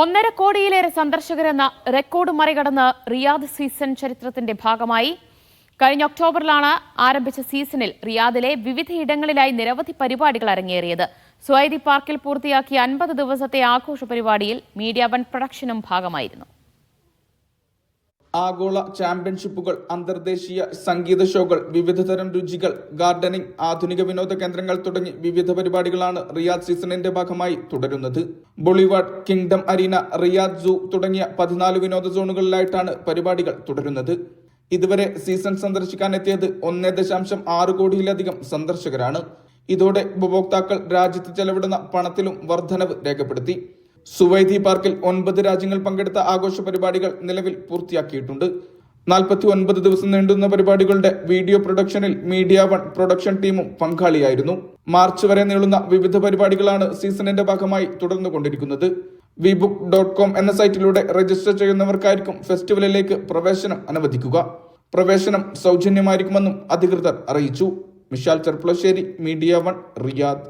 ഒന്നര കോടിയിലേറെ സന്ദർശകരെന്ന റെക്കോർഡ് മറികടന്ന് റിയാദ് സീസൺ ചരിത്രത്തിന്റെ ഭാഗമായി. കഴിഞ്ഞ ഒക്ടോബറിലാണ് ആരംഭിച്ച സീസണിൽ റിയാദിലെ വിവിധയിടങ്ങളിലായി നിരവധി പരിപാടികൾ അരങ്ങേറിയത്. സ്വൈദി പാർക്കിൽ പൂർത്തിയാക്കിയ അൻപത് ദിവസത്തെ ആഘോഷ പരിപാടിയിൽ മീഡിയ വൺ പ്രൊഡക്ഷനും ഭാഗമായിരുന്നു. ആഗോള ചാമ്പ്യൻഷിപ്പുകൾ അന്തർദേശീയ സംഗീത ഷോകൾ വിവിധതരം രുചികൾ ഗാർഡനിംഗ് ആധുനിക വിനോദ കേന്ദ്രങ്ങൾ തുടങ്ങി വിവിധ പരിപാടികളാണ് റിയാദ് സീസണിന്റെ ഭാഗമായി തുടരുന്നത്. Boulevard kingdom arena Riyadh zoo തുടങ്ങിയ പതിനാല് വിനോദ സോണുകളിലായിട്ടാണ് പരിപാടികൾ തുടരുന്നത്. ഇതുവരെ സീസൺ സന്ദർശിക്കാൻ എത്തിയത് ഒന്നേ ദശാംശം ആറ് കോടിയിലധികം സന്ദർശകരാണ്. ഇതോടെ ഉപഭോക്താക്കൾ രാജ്യത്ത് ചെലവിടുന്ന പണത്തിലും വർധനവ് രേഖപ്പെടുത്തി. സുവൈദി പാർക്കിൽ ഒൻപത് രാജ്യങ്ങൾ പങ്കെടുത്ത ആഘോഷ പരിപാടികൾ നിലവിൽ പൂർത്തിയാക്കിയിട്ടുണ്ട്. നാൽപ്പത്തി ഒൻപത് ദിവസം നീണ്ടുന്ന പരിപാടികളുടെ വീഡിയോ പ്രൊഡക്ഷനിൽ മീഡിയ വൺ പ്രൊഡക്ഷൻ ടീമും പങ്കാളിയായിരുന്നു. മാർച്ച് വരെ നീളുന്ന വിവിധ പരിപാടികളാണ് സീസണിന്റെ ഭാഗമായി തുടർന്നുകൊണ്ടിരിക്കുന്നത്. വിബുക്ക് ഡോട്ട് കോം എന്ന സൈറ്റിലൂടെ രജിസ്റ്റർ ചെയ്യുന്നവർക്കായിരിക്കും ഫെസ്റ്റിവലിലേക്ക് പ്രവേശനം അനുവദിക്കുക. പ്രവേശനം സൗജന്യമായിരിക്കുമെന്നും അധികൃതർ അറിയിച്ചു. Mishal Cherpulassery media one Riyadh.